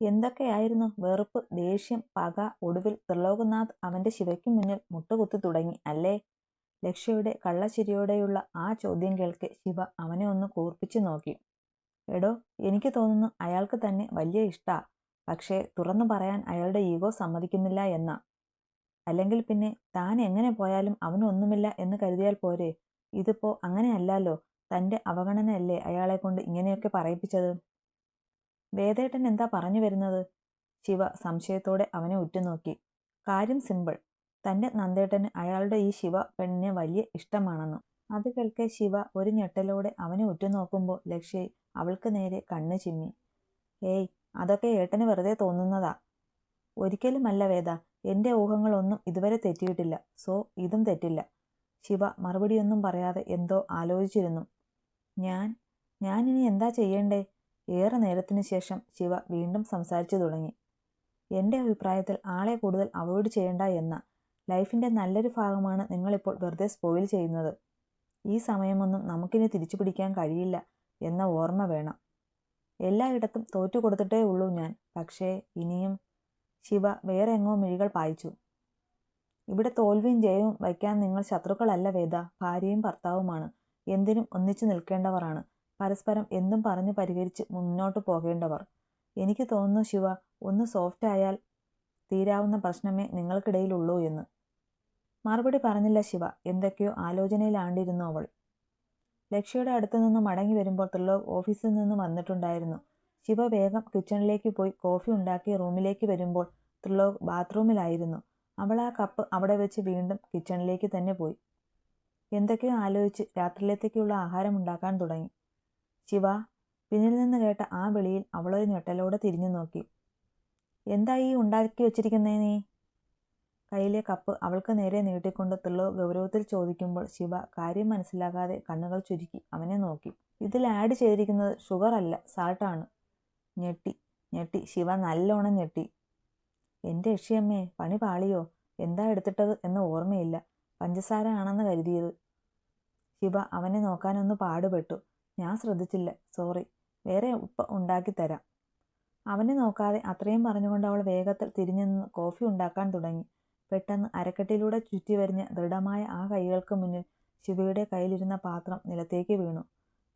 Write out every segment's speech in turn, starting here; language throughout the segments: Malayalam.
എന്തൊക്കെയായിരുന്നു വെറുപ്പ് ദേഷ്യം പക ഒടുവിൽ ത്രിലോകനാഥ് അവന്റെ ശിവയ്ക്ക് മുന്നിൽ മുട്ടുകുത്തി തുടങ്ങി അല്ലേ? ലക്ഷ്യയുടെ കള്ളശിരിയോടെയുള്ള ആ ചോദ്യം കേൾക്കെ ശിവ അവനെ ഒന്ന് കൂർപ്പിച്ചു നോക്കി. എടോ എനിക്ക് തോന്നുന്നു അയാൾക്ക് തന്നെ വലിയ ഇഷ്ടാ. പക്ഷേ തുറന്നു പറയാൻ അയാളുടെ ഈഗോ സമ്മതിക്കുന്നില്ല എന്ന. അല്ലെങ്കിൽ പിന്നെ താൻ എങ്ങനെ പോയാലും അവനൊന്നുമില്ല എന്ന് കരുതിയാൽ പോരെ. ഇതിപ്പോ അങ്ങനെയല്ലല്ലോ. തന്റെ അവഗണനയല്ലേ അയാളെ കൊണ്ട് ഇങ്ങനെയൊക്കെ പറയിപ്പിച്ചത്? വേദേട്ടൻ എന്താ പറഞ്ഞു വരുന്നത്? ശിവ സംശയത്തോടെ അവനെ ഉറ്റുനോക്കി. കാര്യം സിമ്പിൾ. തന്റെ നന്ദേട്ടന് അയാളുടെ ഈ ശിവ പെണ്ണിനെ വലിയ ഇഷ്ടമാണെന്നും. അത് കേൾക്കെ ശിവ ഒരു ഞെട്ടലോടെ അവനെ ഉറ്റുനോക്കുമ്പോൾ ലക്ഷ്യ അവൾക്ക് നേരെ കണ്ണ് ചിമ്മി. ഏയ് അതൊക്കെ ഏട്ടന് വെറുതെ തോന്നുന്നതാ. ഒരിക്കലുമല്ല വേദ എന്റെ ഊഹങ്ങളൊന്നും ഇതുവരെ തെറ്റിയിട്ടില്ല. സോ ഇതും തെറ്റില്ല. ശിവ മറുപടിയൊന്നും പറയാതെ എന്തോ ആലോചിച്ചിരുന്നു. ഞാൻ ഇനി എന്താ ചെയ്യേണ്ടേ? ഏറെ നേരത്തിനു ശേഷം ശിവ വീണ്ടും സംസാരിച്ചു തുടങ്ങി. എന്റെ അഭിപ്രായത്തിൽ ആളെ കൂടുതൽ അവോയ്ഡ് ചെയ്യണ്ട എന്ന ലൈഫിന്റെ നല്ലൊരു ഭാഗമാണ് നിങ്ങളിപ്പോൾ വെറുതെ സ്പോയിൽ ചെയ്യുന്നത്. ഈ സമയമൊന്നും നമുക്കിനി തിരിച്ചു പിടിക്കാൻ കഴിയില്ല എന്ന ഓർമ്മ വേണം. എല്ലായിടത്തും തോറ്റു കൊടുത്തിട്ടേ ഉള്ളൂ ഞാൻ. പക്ഷേ ഇനിയും ശിവ വേറെ എങ്ങോ മിഴികൾ പായിച്ചു. ഇവിടെ തോൽവിയും ജയവും വയ്ക്കാൻ നിങ്ങൾ ശത്രുക്കളല്ല വേദ. ഭാര്യയും ഭർത്താവുമാണ്. എന്തിനും ഒന്നിച്ചു നിൽക്കേണ്ടവരാണ്. പരസ്പരം എന്തും പറഞ്ഞു പരിഹരിച്ച് മുന്നോട്ട് പോകേണ്ടവർ. എനിക്ക് തോന്നുന്നു ശിവ ഒന്ന് സോഫ്റ്റ് ആയാൽ തീരാവുന്ന പ്രശ്നമേ നിങ്ങൾക്കിടയിലുള്ളൂ എന്ന്. മറുപടി പറഞ്ഞില്ല ശിവ എന്തൊക്കെയോ ആലോചനയിലാണ്ടിരുന്നു അവൾ. ലക്ഷ്യയുടെ അടുത്തു നിന്ന് മടങ്ങി വരുമ്പോൾ ത്രിലോക് ഓഫീസിൽ നിന്ന് വന്നിട്ടുണ്ടായിരുന്നു. ശിവ വേഗം കിച്ചണിലേക്ക് പോയി കോഫി ഉണ്ടാക്കി റൂമിലേക്ക് വരുമ്പോൾ ത്രിലോക് ബാത്റൂമിലായിരുന്നു അവൾ ആ കപ്പ് അവിടെ വെച്ച് വീണ്ടും കിച്ചണിലേക്ക് തന്നെ പോയി. എന്തൊക്കെയോ ആലോചിച്ച് രാത്രിയിലത്തേക്കുള്ള ആഹാരം ഉണ്ടാക്കാൻ തുടങ്ങി. ശിവ പിന്നിൽ നിന്ന് കേട്ട ആ വിളിയിൽ അവളൊരു ഞെട്ടലോടെ തിരിഞ്ഞു നോക്കി. എന്താ ഈ ഉണ്ടാക്കി വെച്ചിരിക്കുന്നേ നീ? കയ്യിലെ കപ്പ് അവൾക്ക് നേരെ നീട്ടിക്കൊണ്ട് തിള്ളോ ഗൗരവത്തിൽ ചോദിക്കുമ്പോൾ ശിവ കാര്യം മനസ്സിലാകാതെ കണ്ണുകൾ ചുരുക്കി അവനെ നോക്കി. ഇതിൽ ആഡ് ചെയ്തിരിക്കുന്നത് ഷുഗർ അല്ല സാൾട്ടാണ് ഞെട്ടി ഞെട്ടി ശിവ നല്ലോണം ഞെട്ടി. എന്റെ യക്ഷിയമ്മേ പണി പാളിയോ? എന്താ എടുത്തിട്ടത് എന്ന് ഓർമ്മയില്ല. പഞ്ചസാര ആണെന്ന് കരുതിയത്. ശിവ അവനെ നോക്കാനൊന്ന് പാടുപെട്ടു. ഞാൻ ശ്രദ്ധിച്ചില്ല. സോറി. വേറെ ഉപ്പ ഉണ്ടാക്കി തരാം. അവനെ നോക്കാതെ അത്രയും പറഞ്ഞുകൊണ്ട് അവൾ വേഗത്തിൽ തിരിഞ്ഞു നിന്ന് കോഫി ഉണ്ടാക്കാൻ തുടങ്ങി. പെട്ടെന്ന് അരക്കെട്ടിലൂടെ ചുറ്റി വരിഞ്ഞ ദൃഢമായ ആ കൈകൾക്ക് മുന്നിൽ ശിവയുടെ കയ്യിലിരുന്ന പാത്രം നിലത്തേക്ക് വീണു.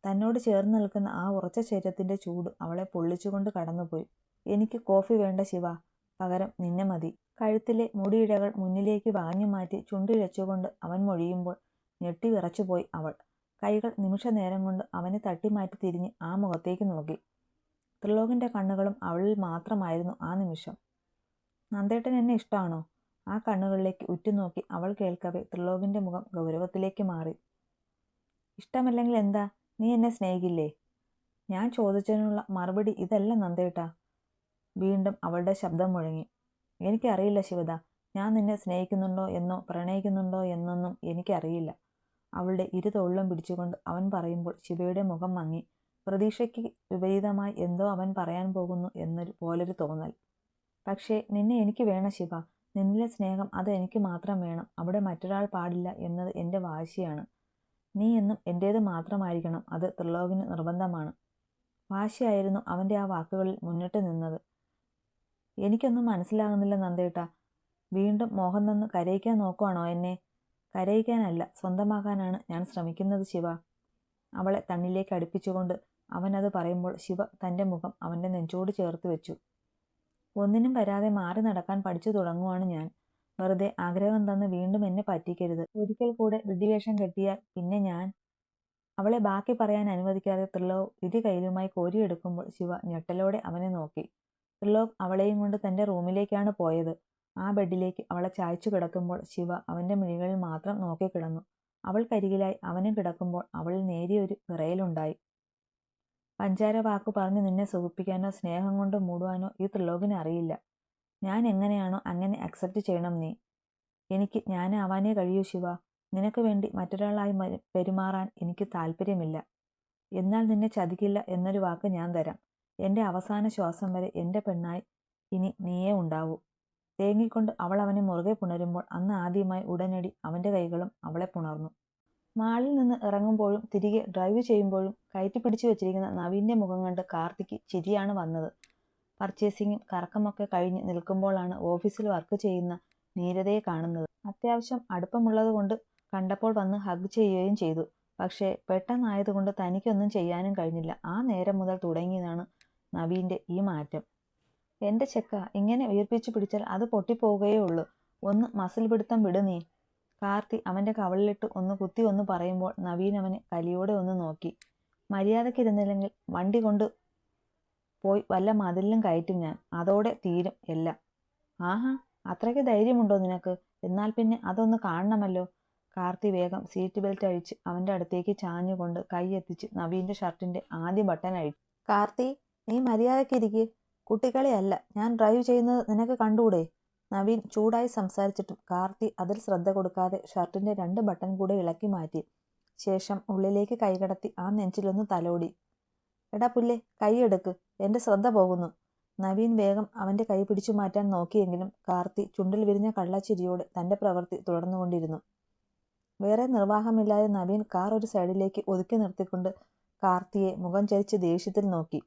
തന്നോട് ചേർന്ന് നിൽക്കുന്ന ആ ഉറച്ച ശരീരത്തിന്റെ ചൂട് അവളെ പൊള്ളിച്ചുകൊണ്ട് കടന്നുപോയി. എനിക്ക് കോഫി വേണ്ട ശിവ. പകരം നിന്നെ മതി. കഴുത്തിലെ മുടിയിഴകൾ മുന്നിലേക്ക് വാങ്ങി മാറ്റി ചുണ്ടിഴച്ചുകൊണ്ട് അവൻ മൊഴിയുമ്പോൾ ഞെട്ടി വിറച്ചുപോയി അവൾ. കൈകൾ നിമിഷനേരം കൊണ്ട് അവനെ തട്ടിമാറ്റി തിരിഞ്ഞ് ആ മുഖത്തേക്ക് നോക്കി. ത്രിലോകിന്റെ കണ്ണുകളും അവളിൽ മാത്രമായിരുന്നു ആ നിമിഷം. നന്ദേട്ടൻ എന്നെ ഇഷ്ടമാണോ? ആ കണ്ണുകളിലേക്ക് ഉറ്റുനോക്കി അവൾ കേൾക്കവേ ത്രിലോകിന്റെ മുഖം ഗൗരവത്തിലേക്ക് മാറി. ഇഷ്ടമല്ലെങ്കിൽ എന്താ? നീ എന്നെ സ്നേഹിക്കില്ലേ? ഞാൻ ചോദിച്ചതിനുള്ള മറുപടി ഇതല്ല നന്ദേട്ട. വീണ്ടും അവളുടെ ശബ്ദം മുഴങ്ങി. എനിക്കറിയില്ല ശിവദ ഞാൻ നിന്നെ സ്നേഹിക്കുന്നുണ്ടോ എന്നോ പ്രണയിക്കുന്നുണ്ടോ എന്നൊന്നും എനിക്കറിയില്ല. അവളുടെ ഇരു പിടിച്ചുകൊണ്ട് അവൻ പറയുമ്പോൾ ശിവയുടെ മുഖം മങ്ങി പ്രതീക്ഷയ്ക്ക് വിപരീതമായി എന്തോ അവൻ പറയാൻ പോകുന്നു എന്നൊരു പോലൊരു തോന്നൽ. പക്ഷേ നിന്നെ എനിക്ക് വേണം ശിവ. നിന്നിലെ സ്നേഹം അത് എനിക്ക് മാത്രം വേണം. അവിടെ മറ്റൊരാൾ പാടില്ല എന്നത് എന്റെ വാശിയാണ്. നീ എന്നും എന്റേത് മാത്രമായിരിക്കണം. അത് ത്രിലോകിന് നിർബന്ധമാണ്. വാശിയായിരുന്നു അവന്റെ ആ വാക്കുകളിൽ മുന്നിട്ട് നിന്നത്. എനിക്കൊന്നും മനസ്സിലാകുന്നില്ല നന്ദേട്ട. വീണ്ടും മോഹൻ നിന്ന് കരയിക്കാൻ നോക്കുവാണോ എന്നെ? കരയിക്കാനല്ല സ്വന്തമാകാനാണ് ഞാൻ ശ്രമിക്കുന്നത് ശിവ. അവളെ തന്നിലേക്ക് അടുപ്പിച്ചുകൊണ്ട് അവനത് പറയുമ്പോൾ ശിവ തന്റെ മുഖം അവന്റെ നെഞ്ചോട് ചേർത്ത് വെച്ചു. ഒന്നിനും വരാതെ മാറി നടക്കാൻ പഠിച്ചു തുടങ്ങുവാണ് ഞാൻ. വെറുതെ ആഗ്രഹം തന്ന് വീണ്ടും എന്നെ പറ്റിക്കരുത്. ഒരിക്കൽ കൂടെ വിഡിവേഷം കെട്ടിയാൽ പിന്നെ ഞാൻ. അവളെ ബാക്കി പറയാൻ അനുവദിക്കാതെ ത്രിലോക് ഇരു കയ്യിലുമായി കോരിയെടുക്കുമ്പോൾ ശിവ ഞെട്ടലോടെ അവനെ നോക്കി. ത്രിലോക് അവളെയും കൊണ്ട് തന്റെ റൂമിലേക്കാണ് പോയത്. ആ ബെഡിലേക്ക് അവളെ ചായച്ചു കിടക്കുമ്പോൾ ശിവ അവന്റെ മിഴികളിൽ മാത്രം നോക്കിക്കിടന്നു അവൾക്കരികിലായി അവനും കിടക്കുമ്പോൾ അവളിൽ നേരിയൊരു വിറയലുണ്ടായി. പഞ്ചാര വാക്ക് പറഞ്ഞ് നിന്നെ സുഖിപ്പിക്കാനോ സ്നേഹം കൊണ്ട് മൂടുവാനോ ഈ ത്രിലോകിന് അറിയില്ല. ഞാൻ എങ്ങനെയാണോ അങ്ങനെ അക്സെപ്റ്റ് ചെയ്യണം നീ. എനിക്ക് ഞാനാവാനേ കഴിയൂ ശിവ. നിനക്ക് വേണ്ടി മറ്റൊരാളായി പെരുമാറാൻ എനിക്ക് താല്പര്യമില്ല എന്നാൽ നിന്നെ ചതിക്കില്ല എന്നൊരു വാക്ക് ഞാൻ തരാം. എന്റെ അവസാന ശ്വാസം വരെ എന്റെ പെണ്ണായി ഇനി നീയേ ഉണ്ടാവൂ. തേങ്ങിക്കൊണ്ട് അവൾ അവനെ മുറുകെ പുണരുമ്പോൾ അന്ന് ആദ്യമായി ഉടനടി അവന്റെ കൈകളും അവളെ പുണർന്നു. മാളിൽ നിന്ന് ഇറങ്ങുമ്പോഴും തിരികെ ഡ്രൈവ് ചെയ്യുമ്പോഴും കയറ്റി പിടിച്ചു വെച്ചിരിക്കുന്ന നവീന്റെ മുഖം കണ്ട് കാർത്തിക്ക് ചിരിയാണ് വന്നത്. പർച്ചേസിങ്ങും കറക്കമൊക്കെ കഴിഞ്ഞ് നിൽക്കുമ്പോഴാണ് ഓഫീസിൽ വർക്ക് ചെയ്യുന്ന നീരതയെ കാണുന്നത്. അത്യാവശ്യം അടുപ്പമുള്ളതുകൊണ്ട് കണ്ടപ്പോൾ വന്ന് ഹഗ് ചെയ്യുകയും ചെയ്തു. പക്ഷേ പെട്ടെന്നായതുകൊണ്ട് തനിക്കൊന്നും ചെയ്യാനും കഴിഞ്ഞില്ല. ആ നേരം മുതൽ തുടങ്ങിയതാണ് നവീന്റെ ഈ മാറ്റം. എന്റെ ചെക്ക ഇങ്ങനെ ഉയർപ്പിച്ചു പിടിച്ചാൽ അത് പൊട്ടിപ്പോവുകയേ ഉള്ളൂ. ഒന്ന് മസിൽ പിടുത്തം വിട് നീ. കാർത്തി അവന്റെ കവളിലിട്ട് ഒന്ന് കുത്തി ഒന്ന് പറയുമ്പോൾ നവീൻ അവനെ കലിയോടെ ഒന്ന് നോക്കി. മര്യാദക്കിരുന്നില്ലെങ്കിൽ വണ്ടി കൊണ്ട് പോയി വല്ല മതിലിലും കയറ്റും ഞാൻ. അതോടെ തീരും എല്ലാം. ആഹാ അത്രയ്ക്ക് ധൈര്യമുണ്ടോ നിനക്ക്? എന്നാൽ പിന്നെ അതൊന്ന് കാണണമല്ലോ. കാർത്തി വേഗം സീറ്റ് ബെൽറ്റ് അഴിച്ച് അവന്റെ അടുത്തേക്ക് ചാഞ്ഞുകൊണ്ട് കൈ എത്തിച്ച് നവീന്റെ ഷർട്ടിന്റെ ആദ്യ ബട്ടൺ അഴിച്ചു. കാർത്തി നീ മര്യാദക്കിരിക്ക് കുട്ടികളെയല്ല. ഞാൻ ഡ്രൈവ് ചെയ്യുന്നത് നിനക്ക് കണ്ടുകൂടെ? നവീൻ ചൂടായി സംസാരിച്ചിട്ടും കാർത്തി അതിൽ ശ്രദ്ധ കൊടുക്കാതെ ഷർട്ടിന്റെ രണ്ട് ബട്ടൺ കൂടെ ഇളക്കി മാറ്റി. ശേഷം ഉള്ളിലേക്ക് കൈകടത്തി ആ നെഞ്ചിലൊന്ന് തലോടി. എടാ പുല്ലേ കൈയെടുക്ക് എന്റെ ശ്രദ്ധ പോകുന്നു. നവീൻ വേഗം അവന്റെ കൈ പിടിച്ചു മാറ്റാൻ നോക്കിയെങ്കിലും കാർത്തി ചുണ്ടിൽ വിരിഞ്ഞ കള്ളച്ചിരിയോടെ തന്റെ പ്രവൃത്തി തുടർന്നുകൊണ്ടിരുന്നു. വേറെ നിർവാഹമില്ലാതെ നവീൻ കാർ ഒരു സൈഡിലേക്ക് ഒതുക്കി നിർത്തിക്കൊണ്ട് കാർത്തിയെ മുഖം ചരിച്ച് ദേഷ്യത്തിൽ നോക്കി.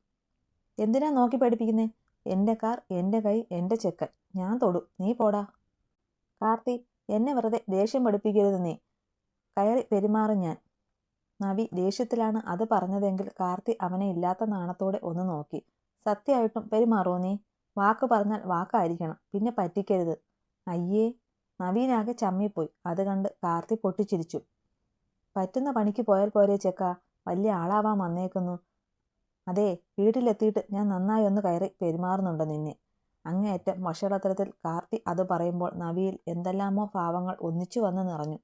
എന്തിനാ നോക്കി പഠിപ്പിക്കുന്നേ? എന്റെ കാർ എന്റെ കൈ എന്റെ ചെക്കൻ. ഞാൻ തൊടും. നീ പോടാ. കാർത്തി എന്നെ വെറുതെ ദേഷ്യം പഠിപ്പിക്കരുത് നീ. കയറി പെരുമാറും ഞാൻ. നവി ദേഷ്യത്തിലാണ് അത് പറഞ്ഞതെങ്കിൽ കാർത്തി അവനെ ഇല്ലാത്ത നാണത്തോടെ ഒന്ന് നോക്കി. സത്യമായിട്ടും പെരുമാറുമോ നീ? വാക്ക് പറഞ്ഞാൽ വാക്കായിരിക്കണം. പിന്നെ പറ്റിക്കരുത്. അയ്യേ. നവീനാകെ ചമ്മിപ്പോയി. അത് കണ്ട് കാർത്തി പൊട്ടിച്ചിരിച്ചു. പറ്റുന്ന പണിക്ക് പോയാൽ പോരെ ചെക്ക. വലിയ ആളാവാൻ വന്നേക്കുന്നു. അതെ വീട്ടിലെത്തിയിട്ട് ഞാൻ നന്നായി ഒന്ന് കയറി പെരുമാറുന്നുണ്ട് നിന്നെ. അങ്ങേയറ്റം വഷളത്തരത്തിൽ കാർത്തി അത് പറയുമ്പോൾ നവിയിൽ എന്തെല്ലാമോ ഭാവങ്ങൾ ഒന്നിച്ചു വന്ന് നിറഞ്ഞു.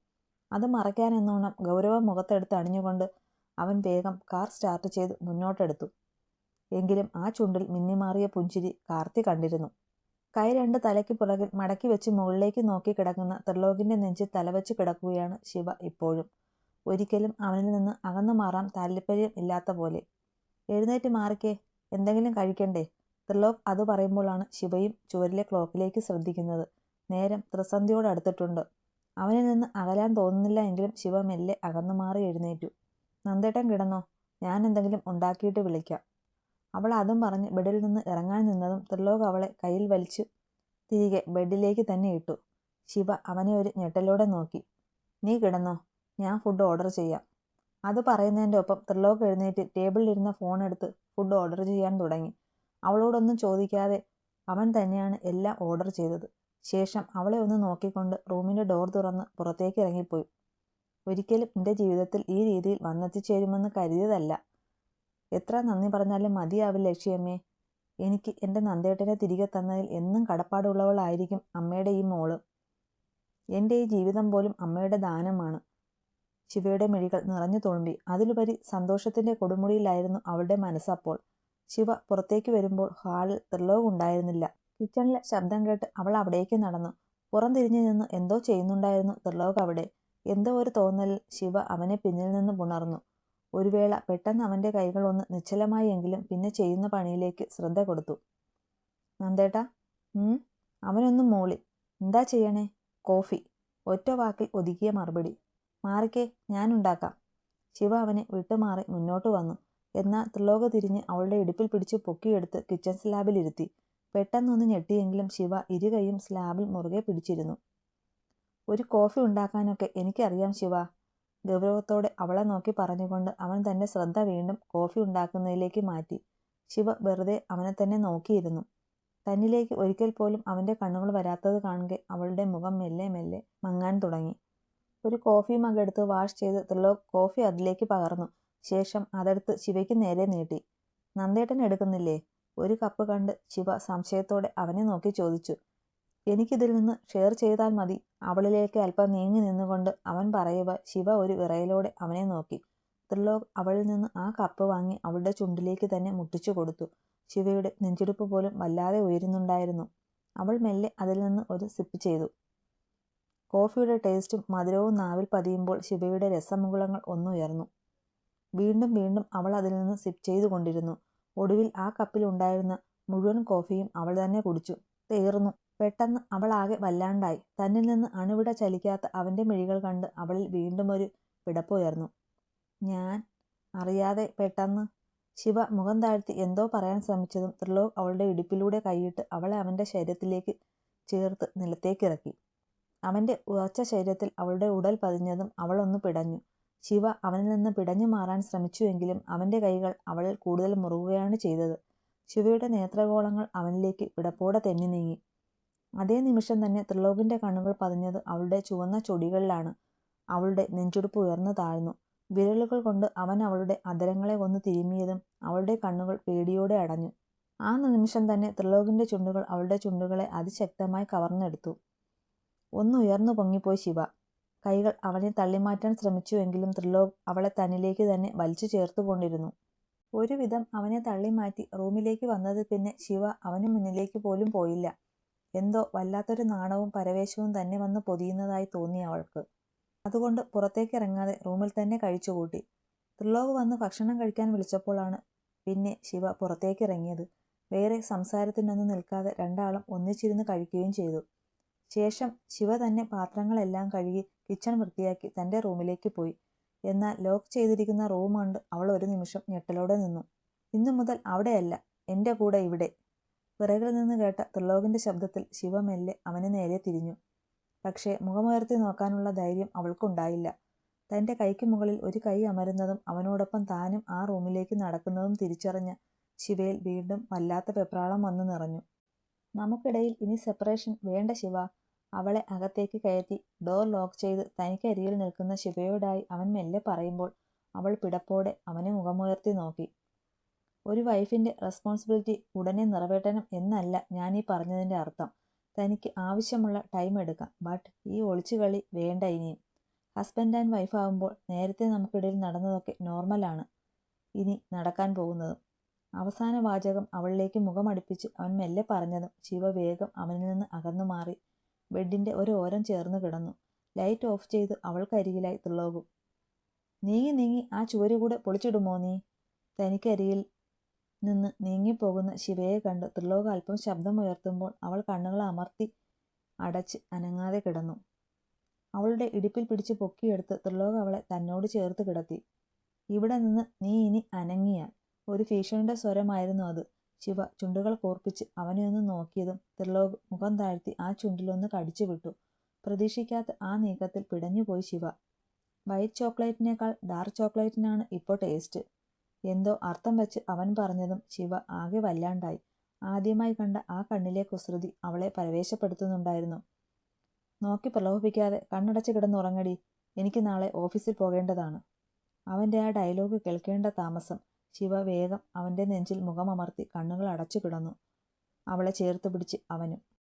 അത് മറയ്ക്കാനെന്നോണം ഗൗരവം മുഖത്തെടുത്ത് അണിഞ്ഞുകൊണ്ട് അവൻ വേഗം കാർ സ്റ്റാർട്ട് ചെയ്ത് മുന്നോട്ടെടുത്തു. എങ്കിലും ആ ചുണ്ടിൽ മിന്നിമാറിയ പുഞ്ചിരി കാർത്തി കണ്ടിരുന്നു. കൈ രണ്ട് തലയ്ക്ക് പുറകിൽ മടക്കി വെച്ച് മുകളിലേക്ക് നോക്കി കിടക്കുന്ന ത്രിലോകിന്റെ നെഞ്ചിൽ തലവെച്ച് കിടക്കുകയാണ് ശിവ ഇപ്പോഴും. ഒരിക്കലും അവനിൽ നിന്ന് അകന്നു മാറാൻ താല്പര്യം ഇല്ലാത്ത പോലെ. എഴുന്നേറ്റ് മാറിക്കേ. എന്തെങ്കിലും കഴിക്കണ്ടേ? ത്രിലോക് അത് പറയുമ്പോഴാണ് ശിവയും ചുവരിലെ ക്ലോക്കിലേക്ക് ശ്രദ്ധിക്കുന്നത്. നേരം ത്രിസന്ധിയോട് അടുത്തിട്ടുണ്ട്. അവനിൽ നിന്ന് അകലാൻ തോന്നുന്നില്ല എങ്കിലും ശിവ മെല്ലെ അകന്നു മാറി എഴുന്നേറ്റു. നന്ദേട്ടൻ കിടന്നോ? ഞാൻ എന്തെങ്കിലും ഉണ്ടാക്കിയിട്ട് വിളിക്കാം. അവൾ അതും പറഞ്ഞ് ബെഡിൽ നിന്ന് ഇറങ്ങാൻ നിന്നതും ത്രിലോക് അവളെ കയ്യിൽ വലിച്ചു തിരികെ ബെഡിലേക്ക് തന്നെ ഇട്ടു. ശിവ അവനെ ഒരു ഞെട്ടലോടെ നോക്കി. നീ കിടന്നോ? ഞാൻ ഫുഡ് ഓർഡർ ചെയ്യാം. അത് പറയുന്നതിന്റെ ഒപ്പം ത്രിലോക്ക് എഴുന്നേറ്റ് ടേബിളിലിരുന്ന ഫോൺ എടുത്ത് ഫുഡ് ഓർഡർ ചെയ്യാൻ തുടങ്ങി. അവളോടൊന്നും ചോദിക്കാതെ അവൻ തന്നെയാണ് എല്ലാം ഓർഡർ ചെയ്തത്. ശേഷം അവളെ ഒന്ന് നോക്കിക്കൊണ്ട് റൂമിന്റെ ഡോർ തുറന്ന് പുറത്തേക്ക് ഇറങ്ങിപ്പോയി. ഒരിക്കലും എന്റെ ജീവിതത്തിൽ ഈ രീതിയിൽ വന്നെത്തിച്ചേരുമെന്ന് കരുതിയതല്ല. എത്ര നന്ദി പറഞ്ഞാലും മതിയാവില്ല ലക്ഷ്യമ്മേ എനിക്ക് എന്റെ നന്ദേട്ടനെ തിരികെ തന്നതിൽ എന്നും കടപ്പാടുള്ളവളായിരിക്കും അമ്മയുടെ ഈ മോൾ. എന്റെ ഈ ജീവിതം പോലും അമ്മയുടെ ദാനമാണ്. ശിവയുടെ മിഴികൾ നിറഞ്ഞു തുളുമ്പി. അതിലുപരി സന്തോഷത്തിന്റെ കൊടുമുടിയിലായിരുന്നു അവളുടെ മനസ്സപ്പോൾ. ശിവ പുറത്തേക്ക് വരുമ്പോൾ ഹാളിൽ ത്രിലോകുണ്ടായിരുന്നില്ല കിച്ചണിലെ ശബ്ദം കേട്ട് അവൾ അവിടേക്ക് നടന്നു. പുറംതിരിഞ്ഞു നിന്ന് എന്തോ ചെയ്യുന്നുണ്ടായിരുന്നു ത്രിലോക് അവിടെ. എന്തോ ഒരു തോന്നലിൽ ശിവ അവനെ പിന്നിൽ നിന്ന് പുണർന്നു ഒരു വേള പെട്ടെന്ന് അവന്റെ കൈകൾ ഒന്ന് നിശ്ചലമായി എങ്കിലും പിന്നെ ചെയ്യുന്ന പണിയിലേക്ക് ശ്രദ്ധ കൊടുത്തു. നന്ദേട്ടാ അവനൊന്നും മോളി. എന്താ ചെയ്യണേ? കോഫി. ഒറ്റ വാക്കിൽ ഒതുക്കിയ മറുപടി. മാറിക്കേ ഞാനുണ്ടാക്കാം ശിവ അവനെ വിട്ടുമാറി മുന്നോട്ട് വന്നു. എന്നാൽ ത്രിലോക തിരിഞ്ഞ് അവളുടെ ഇടുപ്പിൽ പിടിച്ച് പൊക്കിയെടുത്ത് കിച്ചൺ സ്ലാബിലിരുത്തി പെട്ടെന്നൊന്ന് ഞെട്ടിയെങ്കിലും ശിവ ഇരുകൈയും സ്ലാബിൽ മുറുകെ പിടിച്ചിരുന്നു. ഒരു കോഫി ഉണ്ടാക്കാനൊക്കെ എനിക്കറിയാം ശിവ. ഗൗരവത്തോടെ അവളെ നോക്കി പറഞ്ഞുകൊണ്ട് അവൻ തന്റെ ശ്രദ്ധ വീണ്ടും കോഫി ഉണ്ടാക്കുന്നതിലേക്ക് മാറ്റി. ശിവ വെറുതെ അവനെ തന്നെ നോക്കിയിരുന്നു. തന്നിലേക്ക് ഒരിക്കൽ പോലും അവന്റെ കണ്ണുകൾ വരാത്തത് കാണുക അവളുടെ മുഖം മെല്ലെ മെല്ലെ മങ്ങാൻ തുടങ്ങി. ഒരു കോഫി മഗ് എടുത്ത് വാഷ് ചെയ്ത് ത്രിലോക് കോഫി അതിലേക്ക് പകർന്നു. ശേഷം അതെടുത്ത് ശിവയ്ക്ക് നേരെ നീട്ടി. നന്ദേട്ടൻ എടുക്കുന്നില്ലേ? ഒരു കപ്പ് കണ്ട് ശിവ സംശയത്തോടെ അവനെ നോക്കി ചോദിച്ചു. എനിക്കിതിൽ നിന്ന് ഷെയർ ചെയ്താൽ മതി. അവളിലേക്ക് അല്പം നീങ്ങി നിന്നുകൊണ്ട് അവൻ പറയുക ശിവ ഒരു വിറയലോടെ അവനെ നോക്കി. ത്രിലോക് അവളിൽ നിന്ന് ആ കപ്പ് വാങ്ങി അവളുടെ ചുണ്ടിലേക്ക് തന്നെ മുട്ടിച്ചു കൊടുത്തു. ശിവയുടെ നെഞ്ചിടിപ്പ് പോലും വല്ലാതെ ഉയരുന്നുണ്ടായിരുന്നു. അവൾ മെല്ലെ അതിൽ നിന്ന് ഒരു സിപ്പ് ചെയ്തു. കോഫിയുടെ ടേസ്റ്റും മധുരവും നാവിൽ പതിയുമ്പോൾ ശിവയുടെ രസമുകുളങ്ങൾ ഒന്നുയർന്നു. വീണ്ടും വീണ്ടും അവൾ അതിൽ നിന്ന് സിപ്പ് ചെയ്തുകൊണ്ടിരുന്നു ഒടുവിൽ ആ കപ്പിൽ ഉണ്ടായിരുന്ന മുഴുവൻ കോഫിയും അവൾ തന്നെ കുടിച്ചു. തീർന്നു. പെട്ടെന്ന് അവൾ ആകെ വല്ലാണ്ടായി. തന്നിൽ നിന്ന് അണുവിട ചലിക്കാത്ത അവന്റെ മിഴികൾ കണ്ട് അവളിൽ വീണ്ടും ഒരു പിടപ്പുയർന്നു ഞാൻ അറിയാതെ പെട്ടെന്ന് ശിവ മുഖം താഴ്ത്തി എന്തോ പറയാൻ ശ്രമിച്ചതും ത്രിലോക് അവളുടെ ഇടുപ്പിലൂടെ കൈയിട്ട് അവളെ അവന്റെ ശരീരത്തിലേക്ക് ചേർത്ത് നിലത്തേക്കിറക്കി അവന്റെ ഉറച്ച ശരീരത്തിൽ അവളുടെ ഉടൽ പതിഞ്ഞതും അവളൊന്ന് പിടഞ്ഞു. ശിവ അവനിൽ നിന്ന് പിടഞ്ഞു മാറാൻ ശ്രമിച്ചുവെങ്കിലും അവന്റെ കൈകൾ അവളിൽ കൂടുതൽ മുറുകുകയാണ് ചെയ്തത്. ശിവയുടെ നേത്രഗോളങ്ങൾ അവനിലേക്ക് ഇടപ്പോടെ തെന്നി നീങ്ങി. അതേ നിമിഷം തന്നെ ത്രിലോകിന്റെ കണ്ണുകൾ പതിഞ്ഞത് അവളുടെ ചുവന്ന ചൊടികളിലാണ്. അവളുടെ നെഞ്ചുടുപ്പ് ഉയർന്നു താഴ്ന്നു. വിരലുകൾ കൊണ്ട് അവൻ അവളുടെ അധരങ്ങളെ ഒന്ന് തിരുമിയതും അവളുടെ കണ്ണുകൾ പേടിയോടെ അടഞ്ഞു. ആ നിമിഷം തന്നെ ത്രിലോകിന്റെ ചുണ്ടുകൾ അവളുടെ ചുണ്ടുകളെ അതിശക്തമായി കവർന്നെടുത്തു. ഒന്ന് ഉയർന്നു പൊങ്ങിപ്പോയി ശിവ. കൈകൾ അവനെ തള്ളിമാറ്റാൻ ശ്രമിച്ചുവെങ്കിലും ത്രിലോക് അവളെ തന്നിലേക്ക് തന്നെ വലിച്ചു ചേർത്തുകൊണ്ടിരുന്നു ഒരുവിധം അവനെ തള്ളിമാറ്റി റൂമിലേക്ക് വന്നത് പിന്നെ ശിവ അവന് മുന്നിലേക്ക് പോലും പോയില്ല. എന്തോ വല്ലാത്തൊരു നാണവും പരവേശവും തന്നെ വന്ന് പൊതിയുന്നതായി തോന്നി അവൾക്ക്. അതുകൊണ്ട് പുറത്തേക്ക് ഇറങ്ങാതെ റൂമിൽ തന്നെ കഴിച്ചുകൂട്ടി ത്രിലോക് വന്ന് ഭക്ഷണം കഴിക്കാൻ വിളിച്ചപ്പോഴാണ് പിന്നെ ശിവ പുറത്തേക്ക് ഇറങ്ങിയത്. വേറെ സംസാരത്തിനൊന്നും നിൽക്കാതെ രണ്ടാളും ഒന്നിച്ചിരുന്ന് കഴിക്കുകയും ചെയ്തു. ശേഷം ശിവ തന്നെ പാത്രങ്ങളെല്ലാം കഴുകി കിച്ചൺ വൃത്തിയാക്കി തന്റെ റൂമിലേക്ക് പോയി. എന്നാൽ ലോക്ക് ചെയ്തിരിക്കുന്ന റൂം കണ്ട് അവൾ ഒരു നിമിഷം ഞെട്ടലോടെ നിന്നു. ഇന്നു മുതൽ അവിടെയല്ല എന്റെ കൂടെ ഇവിടെ പിറകിൽ നിന്ന് കേട്ട ത്രിലോകിന്റെ ശബ്ദത്തിൽ ശിവ മെല്ലെ അവന് നേരെ തിരിഞ്ഞു. പക്ഷേ മുഖമുയർത്തി നോക്കാനുള്ള ധൈര്യം അവൾക്കുണ്ടായില്ല. തന്റെ കൈക്ക് മുകളിൽ ഒരു കൈ അമരുന്നതും അവനോടൊപ്പം താനും ആ റൂമിലേക്ക് നടക്കുന്നതും തിരിച്ചറിഞ്ഞ ശിവയിൽ വീണ്ടും വല്ലാത്ത വെപ്രാളം വന്നു നിറഞ്ഞു. നമുക്കിടയിൽ ഇനി സെപ്പറേഷൻ വേണ്ട ശിവ. അവളെ അകത്തേക്ക് കയറ്റി ഡോർ ലോക്ക് ചെയ്ത് തനിക്കരികിൽ നിൽക്കുന്ന ശിവയോടായി അവൻ മെല്ലെ പറയുമ്പോൾ അവൾ പിടപ്പോടെ അവനെ മുഖമുയർത്തി നോക്കി. ഒരു വൈഫിന്റെ റെസ്പോൺസിബിലിറ്റി ഉടനെ നിറവേറ്റണം എന്നല്ല ഞാൻ ഈ പറഞ്ഞതിന്റെ അർത്ഥം. തനിക്ക് ആവശ്യമുള്ള ടൈം എടുക്കാം. ബട്ട് ഈ ഒളിച്ചുകളി വേണ്ട ഇനിയും. ഹസ്ബൻഡ് ആൻഡ് വൈഫ് ആകുമ്പോൾ നേരത്തെ നമുക്കിടയിൽ നടന്നതൊക്കെ നോർമലാണ് ഇനി നടക്കാൻ പോകുന്നതും. അവസാന വാചകം അവളിലേക്ക് മുഖമടുപ്പിച്ച് അവൻ മെല്ലെ പറഞ്ഞതും ശിവ വേഗം അവനിൽ നിന്ന് അകന്നു മാറി. ബെഡിന്റെ ഒരു ഓരം ചേർന്ന് കിടന്നു. ലൈറ്റ് ഓഫ് ചെയ്ത് അവൾക്കരികിലായി തുള്ളോകും നീങ്ങി നീങ്ങി ആ ചുവര് കൂടെ പൊളിച്ചിടുമോ നീ? തനിക്കരിയിൽ നിന്ന് നീങ്ങിപ്പോകുന്ന ശിവയെ കണ്ട് ത്രിലോക അല്പം ശബ്ദമുയർത്തുമ്പോൾ അവൾ കണ്ണുകൾ അമർത്തി അടച്ച് അനങ്ങാതെ കിടന്നു. അവളുടെ ഇടുപ്പിൽ പിടിച്ച് പൊക്കിയെടുത്ത് ത്രിലോക അവളെ തന്നോട് ചേർത്ത് കിടത്തി. ഇവിടെ നിന്ന് നീ ഇനി അനങ്ങിയാൽ. ഒരു ഭീഷണിയുടെ സ്വരമായിരുന്നു അത്. ശിവ ചുണ്ടുകൾ കോർപ്പിച്ച് അവനെ ഒന്ന് നോക്കിയതും ത്രിലോക് മുഖം താഴ്ത്തി ആ ചുണ്ടിലൊന്ന് കടിച്ചു വിട്ടു പ്രതീക്ഷിക്കാത്ത ആ നീക്കത്തിൽ പിടഞ്ഞുപോയി ശിവ. വൈറ്റ് ചോക്ലേറ്റിനേക്കാൾ ഡാർക്ക് ചോക്ലേറ്റിനാണ് ഇപ്പോൾ ടേസ്റ്റ്. എന്തോ അർത്ഥം വെച്ച് അവൻ പറഞ്ഞതും ശിവ ആകെ വല്ലാണ്ടായി. ആദ്യമായി കണ്ട ആ കണ്ണിലെ കുസൃതി അവളെ പരവേശപ്പെടുത്തുന്നുണ്ടായിരുന്നു. നോക്കി പ്രലോഭിപ്പിക്കാതെ കണ്ണടച്ച് കിടന്നുറങ്ങടി എനിക്ക് നാളെ ഓഫീസിൽ പോകേണ്ടതാണ്. അവന്റെ ആ ഡയലോഗ് കേൾക്കേണ്ട താമസം ശിവ വേഗം അവന്റെ നെഞ്ചിൽ മുഖമമർത്തി കണ്ണുകൾ അടച്ചു കിടന്നു അവളെ ചേർത്ത് പിടിച്ച് അവനും